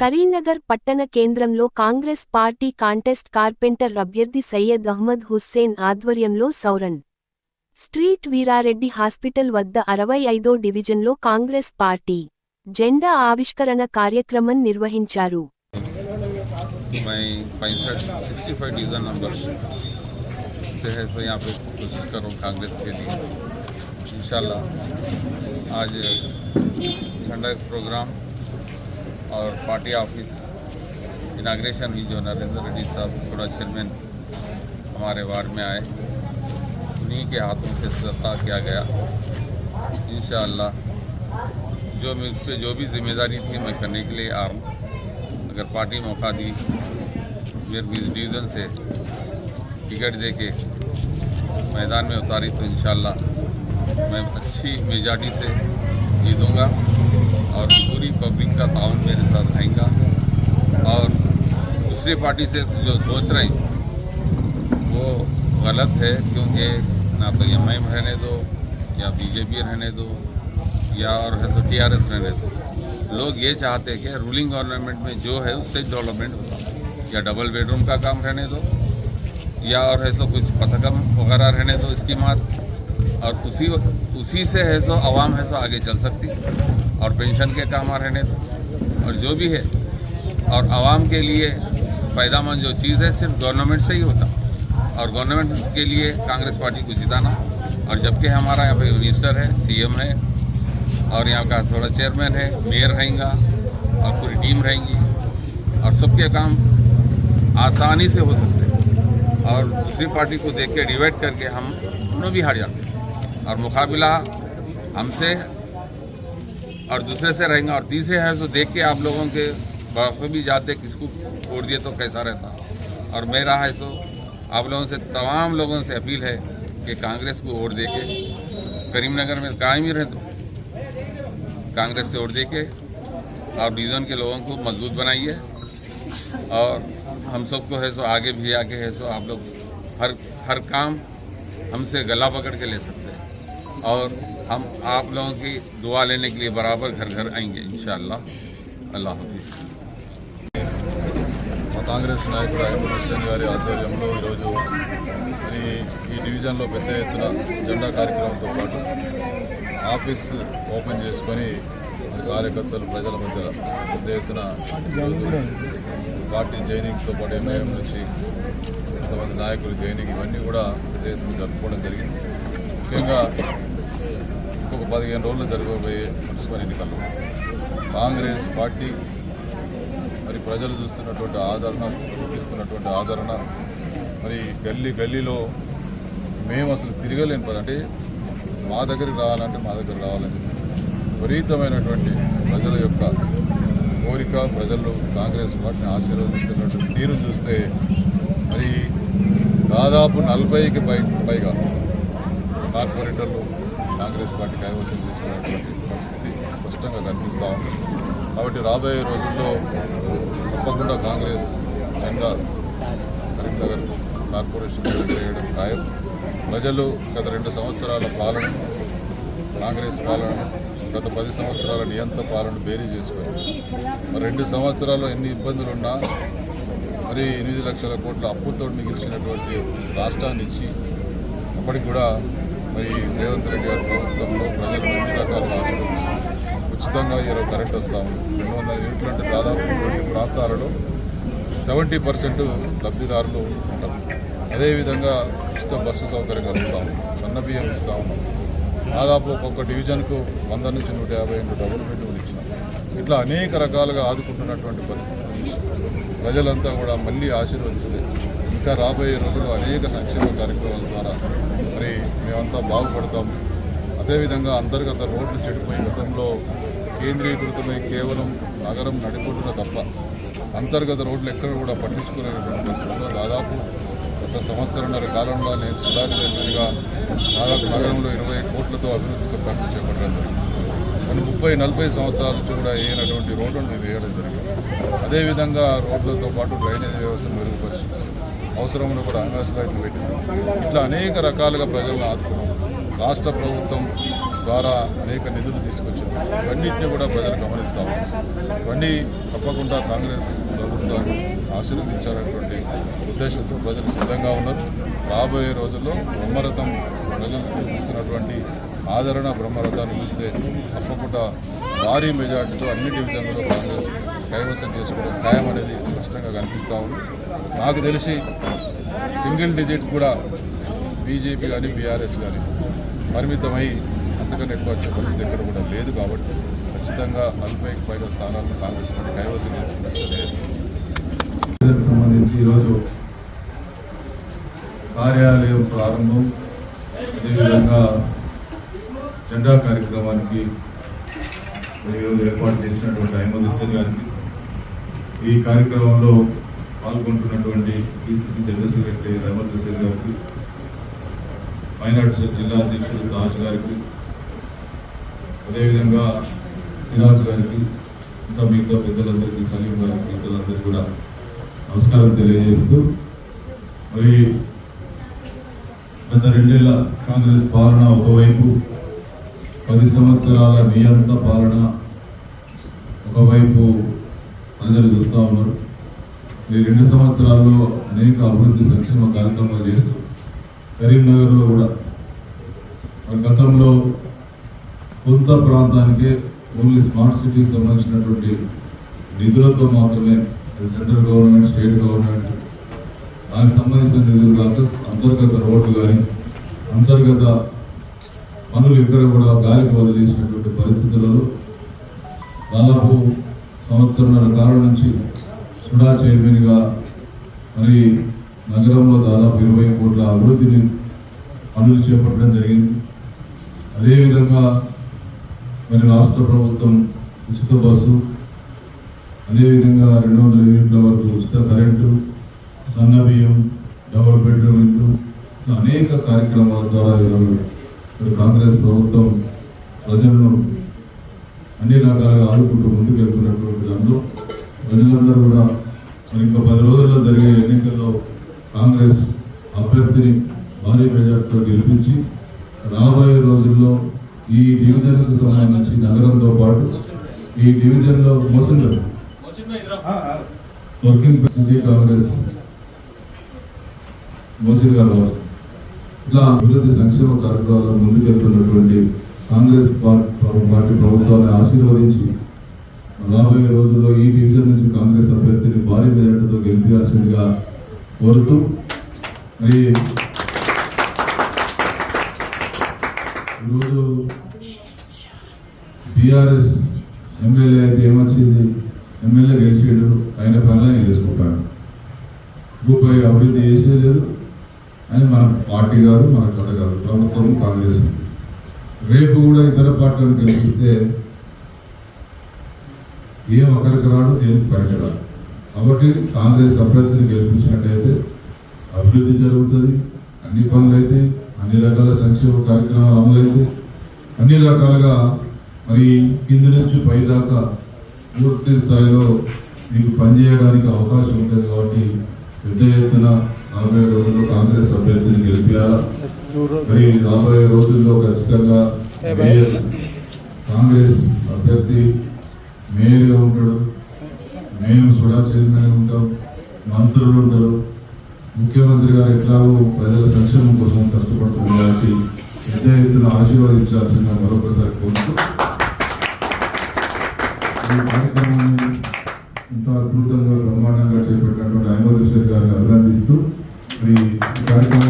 కరీంనగర్ పట్టణ కేంద్రంలో Congress party contest carpenter అభ్యర్థి సయ్యద్ అహ్మద్ హుస్సేన్ ఆధ్వర్యంలో సౌరన్ స్ట్రీట్ వీరారెడ్డి హాస్పిటల్ వద్ద అరవై ఐదో డివిజన్లో కాంగ్రెస్ పార్టీ జెండా ఆవిష్కరణ కార్యక్రమం నిర్వహించారు मैं पैंसठ सिक्सटी फाइव डिवीज़न नंबर से है तो यहाँ पे कोशिश कर रहा हूँ कांग्रेस के लिए इंशाल्लाह आज झंडा प्रोग्राम और पार्टी ऑफ़िस इनाग्रेशन भी जो नरेंद्र रेड्डी साहब थोड़ा चेयरमैन हमारे वार्ड में आए, उन्हीं के हाथों से सत्ता किया गया। इन जो मुझ पे जो भी ज़िम्मेदारी थी मैं करने के लिए आ रहा हूँ। अगर पार्टी मौका दी, मेरे डिवीज़न से टिकट दे के मैदान में उतारी तो इंशाल्लाह मैं अच्छी मेजॉरिटी से जीतूँगा। और पूरी पब्लिक का ताउन मेरे साथ रहेगा और दूसरी पार्टी से जो सोच रहे हैं, वो गलत है, क्योंकि ना तो एम आई रहने दो, या बीजेपी रहने दो, या और है तो टीआरएस रहने दो। लोग ये चाहते हैं कि रूलिंग गवर्नमेंट में जो है उससे डेवलपमेंट हो, या डबल बेडरूम का काम रहने दो, या और है सो कुछ पथकम वगैरह रहने दो इसकी स्कीमात और उसी उसी से है सो आवाम है सो, आगे चल सकती। और पेंशन के काम आ रहने दो और जो भी है, और आवाम के लिए पैदामंद जो चीज़ है, सिर्फ़ गवर्नमेंट से ही होता। और गवर्नमेंट के लिए कांग्रेस पार्टी को जिताना। और जबकि हमारा यहाँ पे मिनिस्टर है, सीएम है, और यहाँ का थोड़ा चेयरमैन है, मेयर रहेगा, और पूरी टीम रहेंगी। और सबके काम आसानी से हो सकते हैं। और दूसरी पार्टी को देख के डिवाइड करके हम दोनों भी हार जाते हैं। और मुकाबला हमसे और दूसरे से रहेंगे और तीसरे है तो देख के आप लोगों के भी जाते किसको छोड़ दिए तो कैसा रहता। और मेरा है तो आप लोगों से, तमाम लोगों से अपील है कि कांग्रेस को वोट दे के करीमनगर में कायम ही रहे तो कांग्रेस से वोट दे के और डिवीज़न के लोगों को मज़बूत बनाइए। और हम सबको है सो आगे भी आके है सो आप लोग हर हर काम हमसे गला पकड़ के ले सकते और हम आप लोगों की दुआ लेने के लिए बराबर घर घर आएंगे इन अल्लाह हाफिज़ మా కాంగ్రెస్ నాయకుడు అహ్మద్ హుస్సేన్ గారి ఆధ్వర్యంలో ఈరోజు మరి ఈ డివిజన్లో పెద్ద ఎత్తున జెండా కార్యక్రమంతో పాటు ఆఫీస్ ఓపెన్ చేసుకొని మరి కార్యకర్తలు ప్రజల మధ్యలో పెద్ద ఎత్తున ఈరోజు పార్టీ జైనింగ్స్తో పాటు ఎంఐఎం నుంచి కొంతమంది నాయకులు జైనింగ్ ఇవన్నీ కూడా పెద్ద ఎత్తున జరుపుకోవడం జరిగింది ముఖ్యంగా ఇంకొక పదిహేను రోజులు జరగబోయే మున్సిపల్ ఎన్నికల్లో కాంగ్రెస్ పార్టీ మరి ప్రజలు చూస్తున్నటువంటి ఆదరణ చూపిస్తున్నటువంటి ఆదరణ మరి గల్లీ గల్లీలో మేము అసలు తిరగలేని పని. అంటే మా దగ్గరికి రావాలంటే మా దగ్గర రావాలని విపరీతమైనటువంటి ప్రజల యొక్క కోరిక ప్రజలు కాంగ్రెస్ పార్టీని ఆశీర్వదిస్తున్నటువంటి తీరు చూస్తే మరి దాదాపు నలభైకి పై పైగా కార్పొరేటర్లు కాంగ్రెస్ పార్టీ కైవసం చేసుకున్నటువంటి పరిస్థితి స్పష్టంగా కనిపిస్తూ ఉంది. కాబట్టి రాబోయే రోజుల్లో తప్పకుండా కాంగ్రెస్ జెండా కరీంనగర్ కార్పొరేషన్ చేయడం ఖాయం. ప్రజలు గత రెండు సంవత్సరాల పాలన కాంగ్రెస్ పాలన గత పది సంవత్సరాల నియంత్ర పాలన బేరీ చేసుకొని రెండు సంవత్సరాల్లో ఎన్ని ఇబ్బందులు ఉన్నా మరి ఎనిమిది లక్షల కోట్ల అప్పుతో మిగిల్చినటువంటి రాష్ట్రాన్ని ఇచ్చి అప్పటికి కూడా మరి రేవంత్ రెడ్డి గారి ప్రభుత్వంలో ప్రజలకు అన్ని రకాల ఉచితంగా ఇరవై కరెంట్ వస్తూ ఉంది. రెండు వందల యూనిట్లు అంటే దాదాపు ప్రాంతాలలో సెవెంటీ పర్సెంట్ లబ్ధిదారులు ఉంటారు. అదేవిధంగా ఉచిత బస్సు సౌకర్యం కలుగుతాం సన్న బియ్యం ఇస్తూ ఉన్నాం. దాదాపు ఒక్కొక్క డివిజన్కు వంద నుంచి నూట యాభై ఎనిమిది డబుల్ బెడ్రూమ్లు ఇచ్చినాం. ఇట్లా అనేక రకాలుగా ఆదుకుంటున్నటువంటి పరిస్థితి ప్రజలంతా కూడా మళ్ళీ ఆశీర్వదిస్తే ఇంకా రాబోయే రోజుల్లో అనేక సంక్షేమ కార్యక్రమాల ద్వారా మరి అంతా బాగుపడతాం. అదేవిధంగా అంతర్గత రోడ్లు చెడిపోయి గతంలో కేంద్రీకృతమై కేవలం నగరం నడిపోతున్న తప్ప అంతర్గత రోడ్లు ఎక్కడ కూడా పట్టించుకునేటువంటి పరిస్థితుల్లో దాదాపు గత సంవత్సరంన్నర కాలంలో నేను సుధాకర్ ఎమ్మెల్యేగా దాదాపు నగరంలో ఇరవై కోట్లతో అభివృద్ధి పనులు చేపట్టడం జరిగింది. ముప్పై నలభై సంవత్సరాల నుంచి కూడా వేయనటువంటి రోడ్లను వేయడం జరిగింది. అదేవిధంగా రోడ్లతో పాటు డ్రైనేజ్ వ్యవస్థను మెరుగుపరిచి అవసరమును కూడా అంగాస్ లైట్లు పెట్టింది. ఇట్లా అనేక రకాలుగా ప్రజలను ఆదుకున్నాం. రాష్ట్ర ప్రభుత్వం ద్వారా అనేక నిధులు తీసుకొచ్చారు ఇవన్నింటినీ కూడా ప్రజలు గమనిస్తాం ఇవన్నీ తప్పకుండా కాంగ్రెస్ ప్రభుత్వాన్ని ఆశీర్వదించాలనేటువంటి ఉద్దేశంతో ప్రజలు సిద్ధంగా ఉన్నారు. రాబోయే రోజుల్లో బ్రహ్మరథం ప్రజలు చూపిస్తున్నటువంటి ఆదరణ బ్రహ్మరథాన్ని చూస్తే తప్పకుండా భారీ మెజార్టీతో అన్ని డివిజన్లలో కాంగ్రెస్ కైవసం చేసుకోవడం ఖాయం అనేది స్పష్టంగా కనిపిస్తూ ఉంది. నాకు తెలిసి సింగిల్ డిజిట్ కూడా బీజేపీ కానీ బీఆర్ఎస్ కానీ పరిమితమై అంతకన్నా ఎక్కువ వచ్చే పరిస్థితి ఎక్కడ కూడా లేదు కాబట్టి ఖచ్చితంగా నలభైకి పైగా స్థానాలను కాంగ్రెస్ పార్టీ కైవసం చేసుకున్నట్టు సంబంధించి ఈరోజు కార్యాలయం ప్రారంభం అదేవిధంగా జెండా కార్యక్రమానికి ఈరోజు ఏర్పాటు చేసినటువంటి అహ్మద్ హుస్సేన్ గారికి ఈ కార్యక్రమంలో పాల్గొంటున్నటువంటి PCC general secretary Ahmed Hussain గారికి మైనార్టీ జిల్లా అధ్యక్షుడు తాజ్ గారికి అదేవిధంగా సిరాజ్ గారికి ఇంకా మిగతా పెద్దలందరికీ సలీం గారికి పెద్దలందరికీ కూడా నమస్కారం తెలియజేస్తూ మరి గత రెండేళ్ళ కాంగ్రెస్ పాలన ఒకవైపు పది సంవత్సరాల నియంత పాలన ఒకవైపు ప్రజలు చూస్తూ ఉన్నారు. ఈ రెండు సంవత్సరాల్లో అనేక అభివృద్ధి సంక్షేమ కార్యక్రమాలు చేస్తూ కరీంనగర్లో కూడా గతంలో కొంత ప్రాంతానికే ఓన్లీ స్మార్ట్ సిటీకి సంబంధించినటువంటి నిధులతో మాత్రమే సెంట్రల్ గవర్నమెంట్ స్టేట్ గవర్నమెంట్ దానికి సంబంధించిన నిధులు కాక అంతర్గత రోడ్లు కానీ అంతర్గత పనులు ఎక్కడ కూడా గాలికి వదిలేసినటువంటి పరిస్థితులలో దాదాపు సంవత్సరాల కాలం నుంచి సుడా చైర్మన్గా మరి నగరంలో దాదాపు ఇరవై కోట్ల అభివృద్ధిని పనులు చేపట్టడం జరిగింది. అదేవిధంగా మరి రాష్ట్ర ప్రభుత్వం ఉచిత బస్సు అదేవిధంగా రెండు వందల యూనిట్ల వరకు ఉచిత కరెంటు సన్న బియ్యం డబుల్ బెడ్రూమ్ ఇండ్లు ఇలా అనేక కార్యక్రమాల ద్వారా ఈరోజు కాంగ్రెస్ ప్రభుత్వం ప్రజలను అన్ని రకాలుగా ఆడుకుంటూ ముందుకు వెళ్తున్నటువంటి దాంట్లో ప్రజలందరూ కూడా మరి ఇంకా పది రోజుల్లో జరిగే ఎన్నికల్లో కాంగ్రెస్ అభ్యర్థిని భారీ మెజార్టీతో గెలిపించి రాబోయే రోజుల్లో ఈ డివిజన్కు సంబంధించి నగరంతో పాటు ఈ డివిజన్లో మోసం వర్కింగ్ ప్రెసిడెంట్ కాంగ్రెస్ మోసిన్ గారు. ఇట్లా అభివృద్ధి సంక్షేమ కార్యక్రమాలు ముందుకెళ్తున్నటువంటి కాంగ్రెస్ పార్టీ పార్టీ ప్రభుత్వాన్ని ఆశీర్వదించి రాబోయే రోజుల్లో ఈ డివిజన్ నుంచి కాంగ్రెస్ అభ్యర్థిని భారీ మెజార్టీతో గెలిపించాల్సిందిగా కోరుతూ మరి ఈరోజు బీఆర్ఎస్ ఎమ్మెల్యే అయితే ఏమొచ్చింది? ఎమ్మెల్యే గెలిచేడు ఆయన పనులు ఆయన చేసుకుంటాడు. భూపై అభివృద్ధి చేసేలేదు అని మన పార్టీ కాదు మన కథ కాదు ప్రభుత్వం కాంగ్రెస్. రేపు కూడా ఇతర పార్టీలు గెలిపిస్తే ఏం ఒకరికి రాడు ఏం బయట రాడు. కాబట్టి కాంగ్రెస్ అభ్యర్థిని గెలిపించినట్టయితే అభివృద్ధి జరుగుతుంది. అన్ని పనులు అయితే అన్ని రకాల సంక్షేమ కార్యక్రమాలు అమలైతే అన్ని రకాలుగా మరి కింది నుంచి పైదాకా పూర్తి స్థాయిలో మీకు పనిచేయడానికి అవకాశం ఉంటుంది కాబట్టి పెద్ద ఎత్తున నలభై రోజుల్లో కాంగ్రెస్ అభ్యర్థిని గెలిపించాలా మరి రాబోయే రోజుల్లో ఖచ్చితంగా మేయర్ కాంగ్రెస్ అభ్యర్థి మేయర్గా ఉంటాడు. మేము సుడా చైర్మన్ ఉంటాం. మంత్రులు ఉంటారు. ముఖ్యమంత్రి గారు ఎట్లాగో ప్రజల సంక్షేమం కోసం కష్టపడుతున్నారు కాబట్టి పెద్ద ఎత్తున ఆశీర్వదించాల్సిందిగా మరొకసారి కోరుతూ ఈ కార్యక్రమాన్ని ఇంత అద్భుతంగా బ్రహ్మాండంగా చేపట్టినటువంటి అహ్మద్ హుసేన్ గారిని అభినందిస్తూ మరి ఈ కార్యక్రమం